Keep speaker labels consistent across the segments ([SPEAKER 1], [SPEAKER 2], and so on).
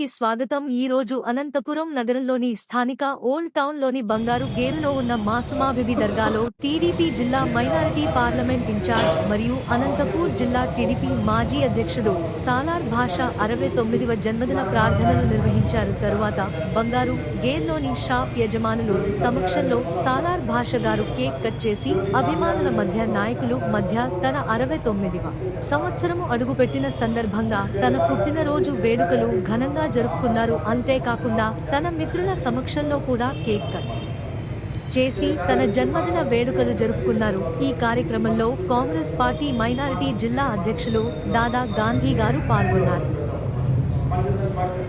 [SPEAKER 1] కి స్వాగతం. ఈ రోజు అనంతపురం నగరంలోని స్థానిక ఓల్డ్ టౌన్లోని బంగారు గేరులో ఉన్న మాసుమాబిబి దర్గాలో టీడీపీ జిల్లా మైనారిటీ పార్లమెంట్ ఇన్ఛార్జ్ మరియు అనంతపూర్ జిల్లా టీడీపీ మాజీ అధ్యక్షుడు సాలార్ భాష అరవై తొమ్మిదివ జన్మదిన ప్రార్థనలు నిర్వహించారు. తరువాత బంగారు గేర్లోని షాప్ యజమానులు సమక్షంలో సాలార్ భాష గారు కేక్ కట్ చేసి అభిమానుల మధ్య నాయకులు మధ్య తన అరవై తొమ్మిదివ సంవత్సరము అడుగుపెట్టిన సందర్భంగా తన పుట్టినరోజు వేడుకలు ఘనంగా జరుపుకున్నారు అంతేకాకుండా తన మిత్రుల సమక్షంలో కూడా కేక్ కట్ చేసి తన జన్మదిన వేడుకలు జరుపుకున్నారు ఈ కార్యక్రమంలో కాంగ్రెస్ పార్టీ మైనారిటీ జిల్లా అధ్యక్షులు దాదా గాంధీ గారు పాల్గొన్నారు
[SPEAKER 2] पंडित पार्टी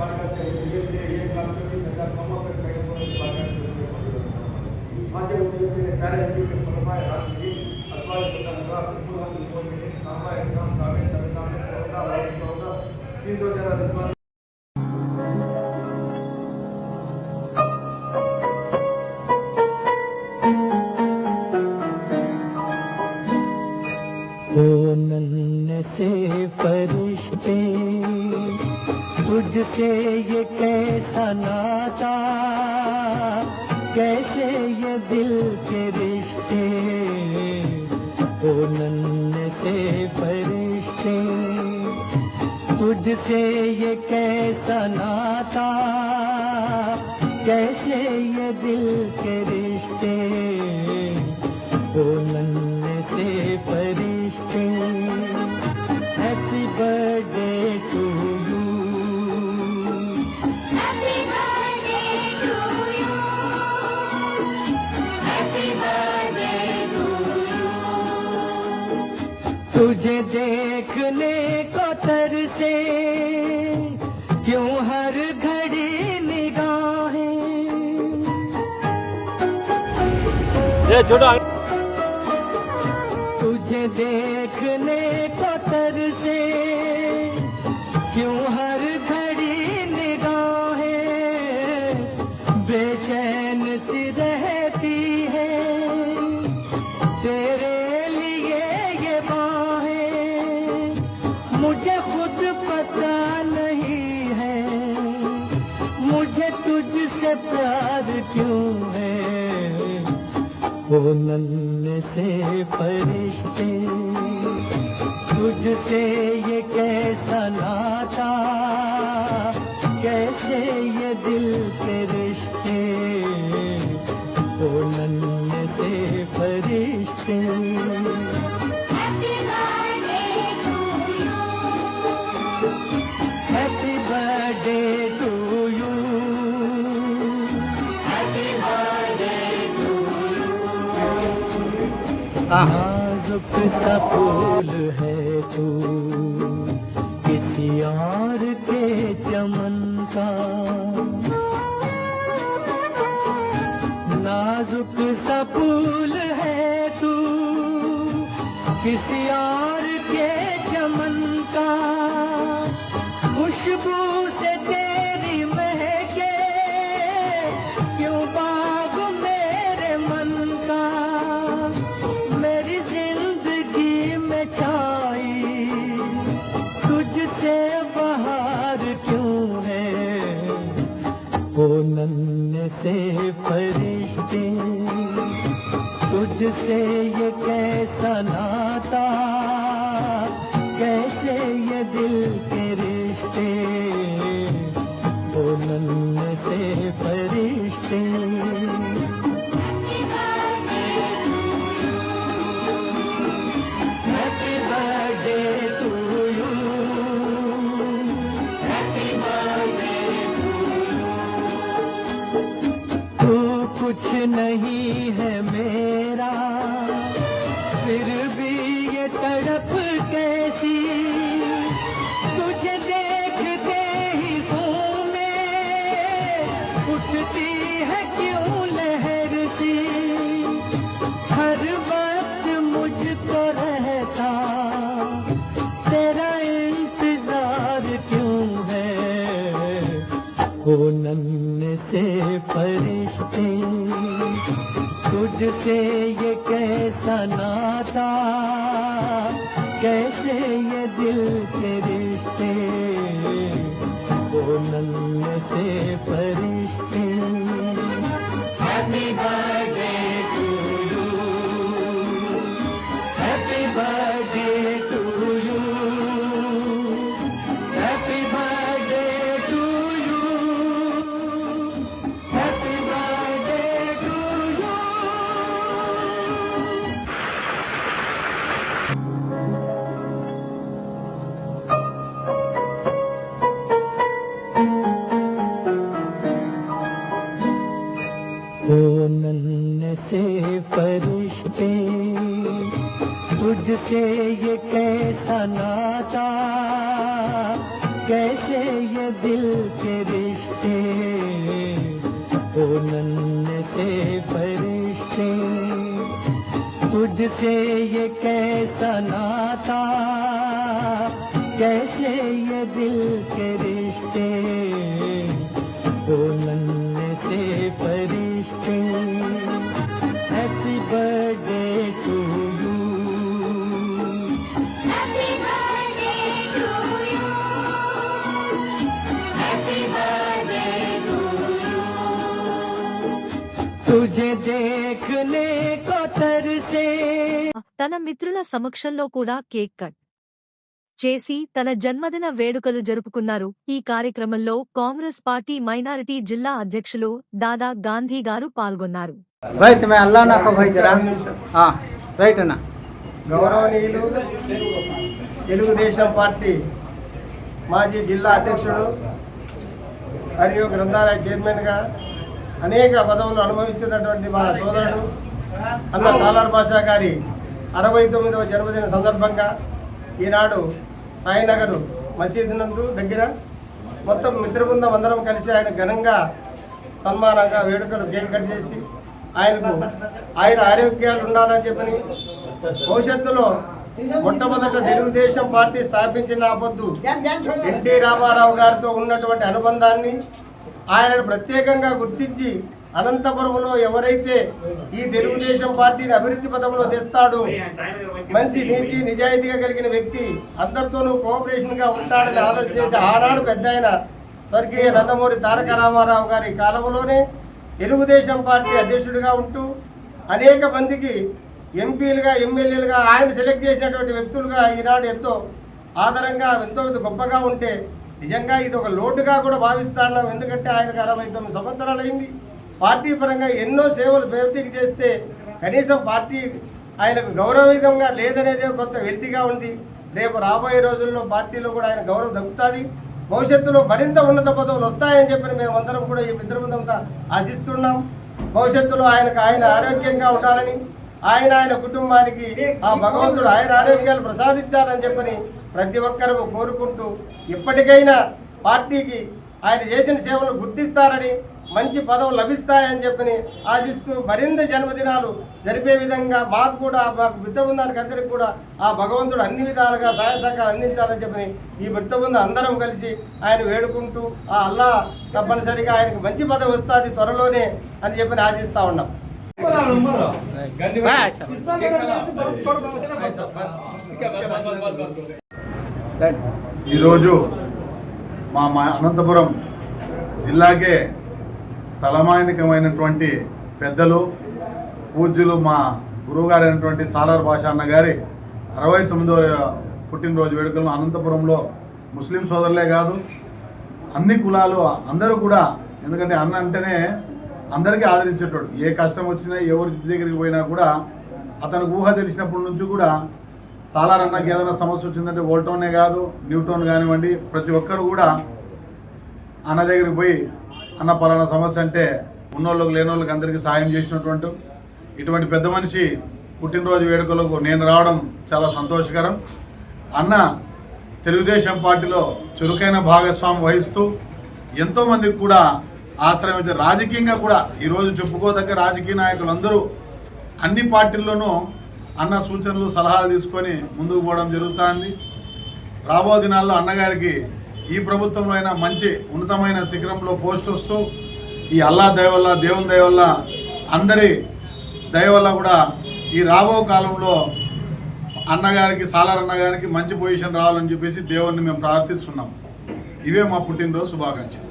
[SPEAKER 2] बात
[SPEAKER 3] سے یہ کیسا ناچا، کیسے یہ دل کے رشتے تو نن سے فرشتے۔ تجھ سے یہ کیسا ناچا، کیسے یہ
[SPEAKER 4] دل کے رشتے تو نن سے کیوں ہر
[SPEAKER 3] گھڑی نگاہیں؟ تجھے دیکھنے کو ہے وہ نن سے فرشتے تجھ سے یہ کیسا ناتا کیسے یہ دل تیرے ہاں۔ نازک سا پھول ہے تو کسی اور کے چمن کا۔ نازک سا پھول ہے تو کسی اور ہے چھائی تجھ سے بہار کیوں ہے؟ وہ نن سے فرشتے، تجھ سے یہ
[SPEAKER 4] کیسا ناتا؟ کیسے یہ
[SPEAKER 3] دل کے رشتے؟ کچھ
[SPEAKER 4] نہیں ہے میرا۔
[SPEAKER 3] پھر بھی یہ تڑپ کیسی؟ تجھے دیکھتے ہی خون میں اٹھتی ہے کیوں لہر سی؟ ہر وقت مجھ کو رہتا، تیرا انتظار کیوں ہے؟ کونن سے فرشتے، تجھ سے یہ کیسا ناتا، کیسے یہ دل کے رشتے؟ وہ نل سے فرشتے نن سے فرشتے، تجھ سے یہ کیسا ناتا کیسے یہ دل کے رشتے؟ او نن سے فرشتے، تجھ سے یہ کیسا ناتا کیسے یہ دل کے رشتے؟ او نن سے فرشتے तुझे देखने को तरसे
[SPEAKER 1] తన మిత్రుల సమక్షంలో కూడా కేక్ కట్ చేసి తన జన్మదిన వేడుకలు జరుపుకున్నారు ఈ కార్యక్రమంలో కాంగ్రెస్ పార్టీ మైనారిటీ జిల్లా అధ్యక్షులు దాదా గాంధీ గారు పాల్గొన్నారు
[SPEAKER 5] రైట్ मैं अल्लाह ना को भाई जरा हाँ రైట్ అన్న
[SPEAKER 2] గౌరవనీయులు తెలుగుదేశం పార్టీ మాజీ జిల్లా అధ్యక్షుడు మరియు గ్రంథాలయ చైర్మన్గా అనేక పదవులు అనుభవించినటువంటి మా సోదరుడు అన్న సాలార్ భాషా గారి అరవై తొమ్మిదవ జన్మదిన సందర్భంగా ఈనాడు సాయినగర్ మసీద్ నందు దగ్గర మొత్తం మిత్రబృందం అందరం కలిసి ఆయన ఘనంగా సన్మానంగా వేడుకలు కేక్ కట్ చేసి ఆయనకు ఆయన ఆరోగ్యాలు ఉండాలని చెప్పని భవిష్యత్తులో మొట్టమొదట తెలుగుదేశం పార్టీ స్థాపించిన పొద్దు ఎన్టీ రామారావు గారితో ఉన్నటువంటి అనుబంధాన్ని ఆయనను ప్రత్యేకంగా గుర్తించి అనంతపురంలో ఎవరైతే ఈ తెలుగుదేశం పార్టీని అభివృద్ధి పథంలో తెస్తాడో మంచి నీతి నిజాయితీగా కలిగిన వ్యక్తి అందరితోనూ కోఆపరేషన్గా ఉంటాడని ఆలోచన చేసి ఆనాడు పెద్ద ఆయన స్వర్గీయ నందమూరి తారక రామారావు గారి కాలంలోనే తెలుగుదేశం పార్టీ అధ్యక్షుడిగా ఉంటూ అనేక మందికి ఎంపీలుగా ఎమ్మెల్యేలుగా ఆయన సెలెక్ట్ చేసినటువంటి వ్యక్తులుగా ఈనాడు ఎంతో ఆధారంగా ఎంతో గొప్పగా ఉంటే నిజంగా ఇది ఒక లోటుగా కూడా భావిస్తున్నాం. ఎందుకంటే ఆయనకు అరవై తొమ్మిది సంవత్సరాలు అయింది. పార్టీ పరంగా ఎన్నో సేవలు వ్యక్తికి చేస్తే కనీసం పార్టీ ఆయనకు గౌరవయుతంగా లేదనేదే కొంత వెలితిగా ఉంది. రేపు రాబోయే రోజుల్లో పార్టీలో కూడా ఆయన గౌరవం దక్కుతుంది. భవిష్యత్తులో మరింత ఉన్నత పదవులు వస్తాయని చెప్పి మేమందరం కూడా ఈ మిత్రబృందంతో ఆశిస్తున్నాం. భవిష్యత్తులో ఆయనకు ఆయన ఆరోగ్యంగా ఉండాలని ఆయన ఆయన కుటుంబానికి ఆ భగవంతుడు ఆయన ఆరోగ్యాలు ప్రసాదించాలని చెప్పని ప్రతి ఒక్కరూ కోరుకుంటూ ఇప్పటికైనా పార్టీకి ఆయన చేసిన సేవలు గుర్తిస్తారని మంచి పదవులు లభిస్తాయని చెప్పని ఆశిస్తూ మరింత జన్మదినాలు జరిపే విధంగా మాకు కూడా మాకు మిత్రబృందానికి అందరికి కూడా ఆ భగవంతుడు అన్ని విధాలుగా సహాయ సహకారాలు అందించాలని చెప్పని ఈ మిత్రబృందం అందరం కలిసి ఆయన వేడుకుంటూ ఆ అల్లా తప్పనిసరిగా ఆయనకు మంచి పదవి వస్తుంది త్వరలోనే అని చెప్పని ఆశిస్తా ఉన్నాం.
[SPEAKER 6] ఈరోజు మా మా అనంతపురం జిల్లాకే తలమానికమైనటువంటి పెద్దలు పూజ్యులు మా గురువుగారైనటువంటి సాలార్ భాష అన్న గారి అరవై తొమ్మిదవ పుట్టినరోజు వేడుకలను అనంతపురంలో ముస్లిం సోదరులే కాదు అన్ని కులాలు అందరూ కూడా ఎందుకంటే అన్న అంటేనే అందరికీ ఆదరించేటోడు. ఏ కష్టం వచ్చినా ఎవరి దగ్గరికి పోయినా కూడా అతనికి ఊహ తెలిసినప్పటి నుంచి కూడా సాలార్ అన్నకి ఏదైనా సమస్య వచ్చిందంటే ఓల్టోనే కాదు న్యూటోన్ కానివ్వండి ప్రతి ఒక్కరు కూడా అన్న దగ్గరికి పోయి అన్న పలానా సమస్య అంటే ఉన్నోళ్ళకి లేనోళ్ళకి అందరికీ సాయం చేసినటువంటి ఇటువంటి పెద్ద మనిషి పుట్టినరోజు వేడుకలకు నేను రావడం చాలా సంతోషకరం. అన్న తెలుగుదేశం పార్టీలో చురుకైన భాగస్వామి వహిస్తూ ఎంతోమందికి కూడా ఆశ్రయించారు రాజకీయంగా కూడా ఈరోజు చెప్పుకోదగ్గ రాజకీయ నాయకులందరూ అన్ని పార్టీల్లోనూ అన్న సూచనలు సలహాలు తీసుకొని ముందుకు పోవడం జరుగుతుంది. రాబో దినాల్లో అన్నగారికి ఈ ప్రభుత్వంలో అయినా మంచి ఉన్నతమైన శిఖరంలో పోస్ట్ వస్తూ ఈ అల్లా దయవల్ల దేవుని దయవల్ల అందరి దయవల్ల కూడా ఈ రాబో కాలంలో అన్నగారికి సాలార్ అన్నగారికి మంచి పొజిషన్ రావాలని చెప్పేసి దేవుణ్ణి మేము ప్రార్థిస్తున్నాం. ఇవే మా పుట్టినరోజు శుభాకాంక్షలు.